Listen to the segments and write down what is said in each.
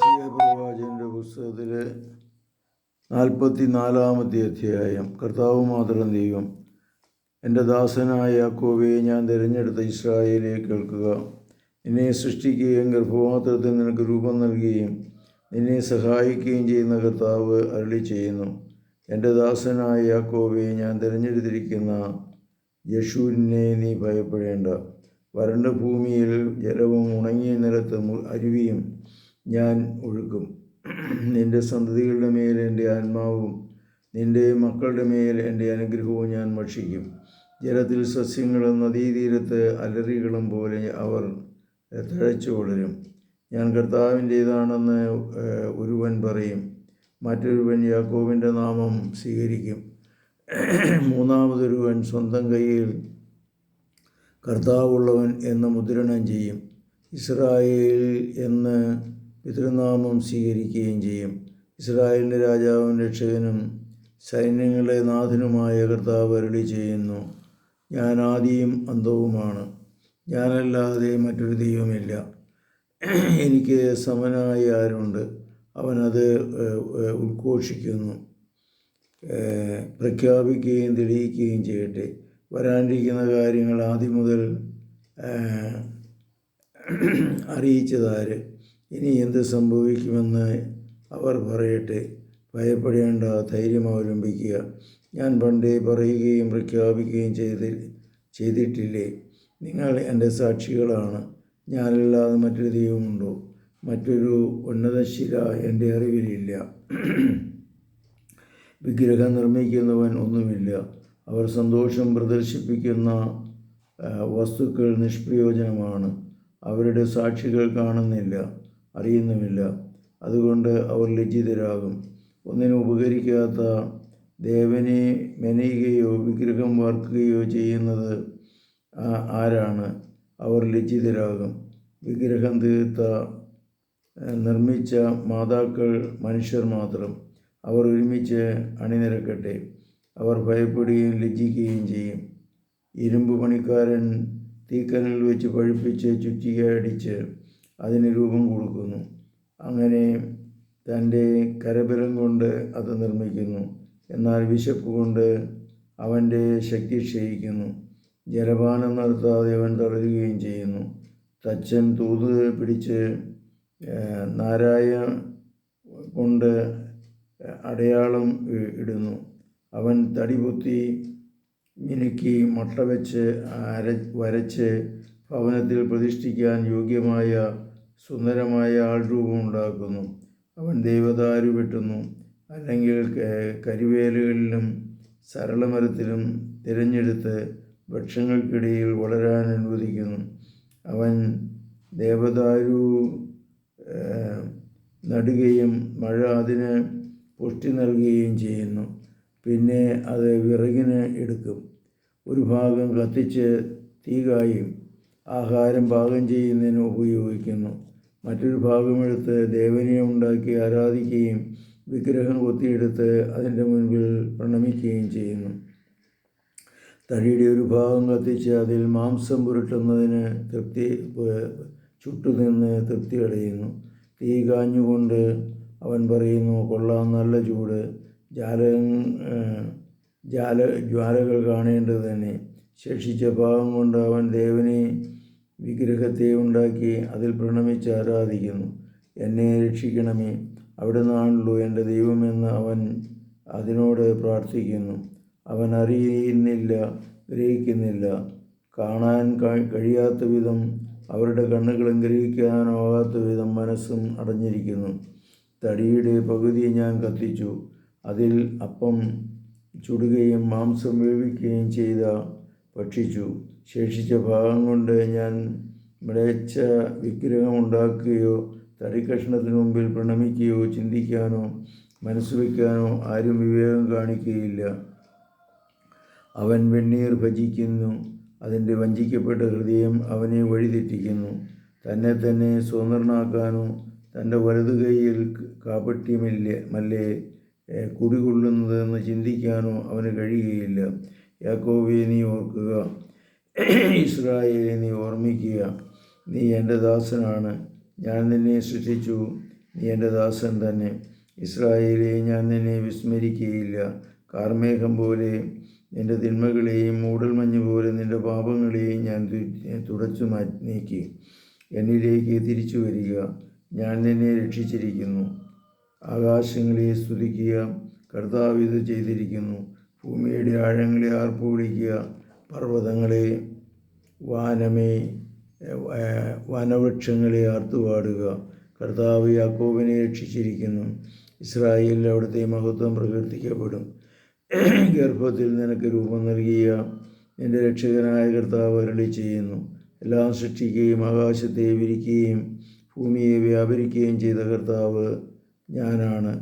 പ്രവാചകന്റെ പുസ്തകത്തിലെ നാൽപ്പത്തി നാലാമത്തെ അധ്യായം. കർത്താവ് മാത്രം ദൈവം എന്റെ ദാസനായ യാക്കോബെ ഞാൻ തിരഞ്ഞെടുത്ത ഇസ്രായേലെ കേൾക്കുക. നിന്നെ സൃഷ്ടിക്കുകയും ഗർഭപാത്രത്തിൽ നിനക്ക് രൂപം നൽകുകയും നിന്നെ സഹായിക്കുകയും ചെയ്യുന്ന കർത്താവ് അരളി ചെയ്യുന്നു എന്റെ ദാസനായ യാക്കോബെ ഞാൻ തിരഞ്ഞെടുത്തിരിക്കുന്ന യശൂരിനെ നീ ഭയപ്പെടേണ്ട. വരണ്ട ഭൂമിയിൽ ജലവും ഉണങ്ങിയ നിലത്ത് അരുവിയും ഞാൻ ഒഴുകും. നിന്റെ സന്തതികളുടെ മേൽ എന്റെ ആത്മാവും നിന്റെ മക്കളുടെ മേൽ എന്റെ അനുഗ്രഹവും ഞാൻ ഭക്ഷിക്കും. ജലത്തിൽ സസ്യങ്ങളും നദീതീരത്ത് അലറികളും പോലെ അവർ തഴച്ചു വളരും. ഞാൻ കർത്താവിന്റേതാണെന്ന് ഒരുവൻ പറയും. മറ്റൊരുവൻ യാക്കോവിന്റെ നാമം സ്വീകരിക്കും. മൂന്നാമതൊരുവൻ സ്വന്തം കയ്യിൽ കർത്താവുള്ളവൻ എന്ന് മുദ്രണം ചെയ്യും. ഇസ്രായേൽ എന്ന് പിതൃനാമം സ്വീകരിക്കുകയും ചെയ്യും. ഇസ്രായേലിന്റെ രാജാവും രക്ഷകനും സൈന്യങ്ങളുടെ നാഥനുമായ കർത്താവ് അരുളി ചെയ്യുന്നു. ഞാൻ ആദിയും അന്തവുമാണ് ഞാനല്ലാതെ മറ്റൊരു ദൈവമില്ല. എനിക്ക് സമനായി ആരുണ്ട്? അവനത് ഉദ്ഘോഷിക്കുന്നു. പ്രഖ്യാപിക്കുകയും തെളിയിക്കുകയും ചെയ്യട്ടെ. വരാനിരിക്കുന്ന കാര്യങ്ങൾ ആദ്യം മുതൽ അറിയിച്ചതാര്? ഇനി എന്ത് സംഭവിക്കുമെന്ന് അവർ പറയട്ടെ. ഭയപ്പെടേണ്ട ധൈര്യം അവലംബിക്കുക. ഞാൻ പണ്ടേ പറയുകയും പ്രഖ്യാപിക്കുകയും ചെയ്തി ചെയ്തിട്ടില്ലേ? നിങ്ങൾ എന്റെ സാക്ഷികളാണ്. ഞാനല്ലാതെ മറ്റൊരു ദൈവമുണ്ടോ? മറ്റൊരു ഉന്നതശില എന്റെ അറിവിലില്ല. വിഗ്രഹം നിർമ്മിക്കുന്നവൻ ഒന്നുമില്ല. അവർ സന്തോഷം പ്രദർശിപ്പിക്കുന്ന വസ്തുക്കൾ നിഷ്പ്രയോജനമാണ്. അവരുടെ സാക്ഷികൾ കാണുന്നില്ല. അറിയുന്നുമില്ല. അതുകൊണ്ട് അവർ ലജ്ജിതരാകും. ഒന്നിനും ഉപകരിക്കാത്ത ദേവനെ മെനയുകയോ വിഗ്രഹം വാർക്കുകയോ ചെയ്യുന്നത് ആരാണ്? അവർ ലജ്ജിതരാകും. വിഗ്രഹം തീർത്ത നിർമ്മിച്ച മാതാക്കൾ മനുഷ്യർ മാത്രം. അവർ ഒരുമിച്ച് അണിനിരക്കട്ടെ. അവർ ഭയപ്പെടുകയും ലജ്ജിക്കുകയും ചെയ്യും. ഇരുമ്പ് പണിക്കാരൻ തീക്കനൽ വെച്ച് പഴുപ്പിച്ച് ചുറ്റിക അടിച്ച് അതിന് രൂപം കൊടുക്കുന്നു. അങ്ങനെ തന്റെ കരബലം കൊണ്ട് അത് നിർമ്മിക്കുന്നു. എന്നാൽ വിശപ്പ് കൊണ്ട് അവന്റെ ശക്തി ക്ഷയിക്കുന്നു. ജലപാനം നടത്താതെ അവൻ തളരുകയും ചെയ്യുന്നു. തച്ചൻ തൂത് പിടിച്ച് നാരായ കൊണ്ട് അടയാളം ഇടുന്നു. അവൻ തടിപൊത്തി മിനുക്കി മട്ട വെച്ച് അര വരച്ച് ഭവനത്തിൽ പ്രതിഷ്ഠിക്കാൻ യോഗ്യമായ സുന്ദരമായ ആൾരൂപം ഉണ്ടാക്കുന്നു അവൻ ദൈവദാരു വെട്ടുന്നു. അല്ലെങ്കിൽ കരിവേലുകളിലും സരളമരത്തിലും തിരഞ്ഞെടുത്ത് വൃക്ഷങ്ങൾക്കിടയിൽ വളരാൻ അനുവദിക്കുന്നു. അവൻ ദേവദാരു നടുകയും മഴ അതിന് പുഷ്ടി നൽകുകയും ചെയ്യുന്നു. പിന്നെ അത് വിറകിന് എടുക്കും. ഒരു ഭാഗം കത്തിച്ച് തീ കായും. ആഹാരം പാകം ചെയ്യുന്നതിന് ഉപയോഗിക്കുന്നു. മറ്റൊരു ഭാഗമെടുത്ത് ദേവനെ ഉണ്ടാക്കി ആരാധിക്കുകയും വിഗ്രഹം കൊത്തിയെടുത്ത് അതിന്റെ മുൻപിൽ പ്രണമിക്കുകയും ചെയ്യുന്നു. തടിയുടെ ഒരു ഭാഗം കത്തിച്ച് അതിൽ മാംസം പുരട്ടുന്നതിന് തൃപ്തി ചുട്ടുനിന്ന് തൃപ്തി അടയുന്നു. തീ കാഞ്ഞുകൊണ്ട് അവൻ പറയുന്നു കൊള്ളാം നല്ല ചൂട്. ജാല ജാല ജ്വാലകൾ കാണേണ്ടത് തന്നെ. ശേഷിച്ച ഭാഗം കൊണ്ട് അവൻ ദേവനെ വിഗ്രഹത്തെ ഉണ്ടാക്കി അതിൽ പ്രണമിച്ച് ആരാധിക്കുന്നു. എന്നെ രക്ഷിക്കണമേ. അവിടെ നിന്നാണല്ലോ എന്റെ ദൈവമെന്ന് അവൻ അതിനോട് പ്രാർത്ഥിക്കുന്നു. അവൻ അറിയുന്നില്ല ഗ്രഹിക്കുന്നില്ല. കാണാൻ കഴി- കഴിയാത്ത വിധം അവരുടെ കണ്ണുകളും ഗ്രഹിക്കാനാവാത്ത വിധം മനസ്സും അടഞ്ഞിരിക്കുന്നു. തടിയുടെ പകുതി ഞാൻ കത്തിച്ചു. അതിൽ അപ്പം ചുടുകയും മാംസം വേവിക്കുകയും ചെയ്ത ഭക്ഷിച്ചു. ശേഷിച്ച ഭാഗം കൊണ്ട് ഞാൻ മ്ലേച്ഛ വിഗ്രഹം ഉണ്ടാക്കുകയോ തടിക്കഷ്ണത്തിന് മുമ്പിൽ പ്രണമിക്കുകയോ ചിന്തിക്കാനോ മനസ്സ് വയ്ക്കാനോ ആരും വിവേകം കാണിക്കുകയില്ല. അവൻ വെണ്ണീർ ഭജിക്കുന്നു. അതിന്റെ വഞ്ചിക്കപ്പെട്ട ഹൃദയം അവനെ വഴിതെറ്റിക്കുന്നു. തന്നെ തന്നെ സ്വതന്ത്രനാക്കാനോ തന്റെ വലതു കൈയിൽ കാപട്യമില്ല മല്ലേ കുടികൊള്ളുന്നതെന്ന് ചിന്തിക്കാനോ അവന് കഴിയുകയില്ല. യാക്കോബെ നീ ഓർക്കുക ഇസ്രായേലെ നീ ഓർമ്മിക്കുക. നീ എന്റെ ദാസനാണ്. ഞാൻ നിന്നെ സൃഷ്ടിച്ചു. നീ എന്റെ ദാസൻ തന്നെ. ഇസ്രായേലെ ഞാൻ നിന്നെ വിസ്മരിക്കുകയില്ല. കാർമേഘം പോലെ നിന്റെ തിന്മകളെയും മൂടൽമഞ്ഞ് പോലെ നിന്റെ പാപങ്ങളെയും ഞാൻ തുടച്ചു മാറ്റി നീക്കി. എന്നിലേക്ക് തിരിച്ചു വരിക. ഞാൻ നിന്നെ രക്ഷിച്ചിരിക്കുന്നു. ആകാശങ്ങളെ സ്തുതിക്കുക. കർത്താവ് ഇത് ചെയ്തിരിക്കുന്നു. ഭൂമിയുടെ ആഴങ്ങളെ ആർപ്പ് വിളിക്കുക പർവതങ്ങളെ വാനമേ വനവൃക്ഷങ്ങളെ ആർത്തുപാടുക. കർത്താവ് യാക്കോബിനെ രക്ഷിച്ചിരിക്കുന്നു. ഇസ്രായേലിൽ അവിടുത്തെ മഹത്വം പ്രകീർത്തിക്കപ്പെടും. ഗർഭത്തിൽ നിനക്ക് രൂപം നൽകിയ എന്റെ രക്ഷകനായ കർത്താവ് അരളി ചെയ്യുന്നു എല്ലാം സൃഷ്ടിക്കുകയും ആകാശത്തെ വിരിക്കുകയും ഭൂമിയെ വ്യാപരിക്കുകയും ചെയ്ത കർത്താവ് ഞാനാണ്.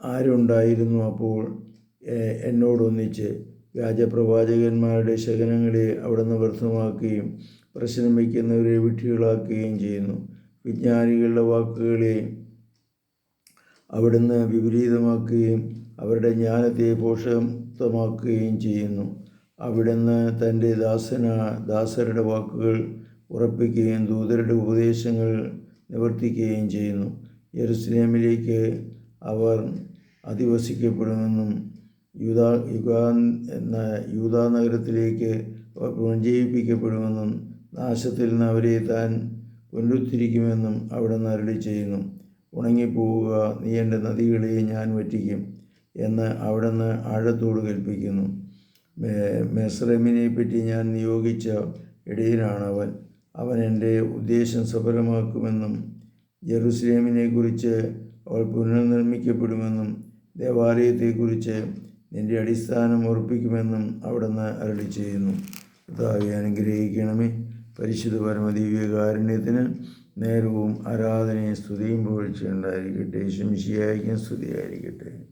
ആരുണ്ടായിരുന്നു അപ്പോൾ? എന്നോടൊന്നിച്ച് വ്യാജപ്രവാചകന്മാരുടെ ശകനങ്ങളെ അവിടുന്ന് വ്യർത്ഥമാക്കുകയും പ്രശ്നം വയ്ക്കുന്നവരെ വിഡ്ഢികളാക്കുകയും ചെയ്യുന്നു. വിജ്ഞാനികളുടെ വാക്കുകളെ അവിടുന്ന് വിപരീതമാക്കുകയും അവരുടെ ജ്ഞാനത്തെ പോഷകമാക്കുകയും ചെയ്യുന്നു. അവിടുന്ന് തന്റെ ദാസന ദാസരുടെ വാക്കുകൾ ഉറപ്പിക്കുകയും ദൂതരുടെ ഉപദേശങ്ങൾ നിവർത്തിക്കുകയും ചെയ്യുന്നു. യെറുസലേമിലേക്ക് അവർ അധിവസിക്കപ്പെടുമെന്നും യൂതാ യുഗാ എന്ന യൂത നഗരത്തിലേക്ക് അവർ പുനർജീവിപ്പിക്കപ്പെടുമെന്നും നാശത്തിൽ നിന്ന് അവരെ താൻ പുനരുദ്ധരിക്കുമെന്നും അവിടെ നരളി ചെയ്യുന്നു. ഉണങ്ങിപ്പോവുക നീ എന്റെ നദികളെ ഞാൻ വറ്റിക്കും എന്ന് അവിടുന്ന് ആഴത്തോട് കൽപ്പിക്കുന്നു. മെസ്രമിനെ പറ്റി ഞാൻ നിയോഗിച്ച ഇടയനാണ് അവൻ എന്റെ ഉദ്ദേശം സഫലമാക്കുമെന്നും ജെറുസലേമിനെ കുറിച്ച് അവൾ പുനർനിർമ്മിക്കപ്പെടുമെന്നും ദേവാലയത്തെക്കുറിച്ച് നിന്റെ അടിസ്ഥാനം ഉറപ്പിക്കുമെന്നും അവിടുന്ന് അരളി ചെയ്യുന്നു. കർത്താവെ അനുഗ്രഹിക്കണമേ. പരിശുദ്ധ പരമദിവ്യകാരുണ്യത്തിന് നേരവും ആരാധനയും സ്തുതിയും പുകഴ്ചയുണ്ടായിരിക്കട്ടെ ശംശിയായിരിക്കും സ്തുതിയായിരിക്കട്ടെ.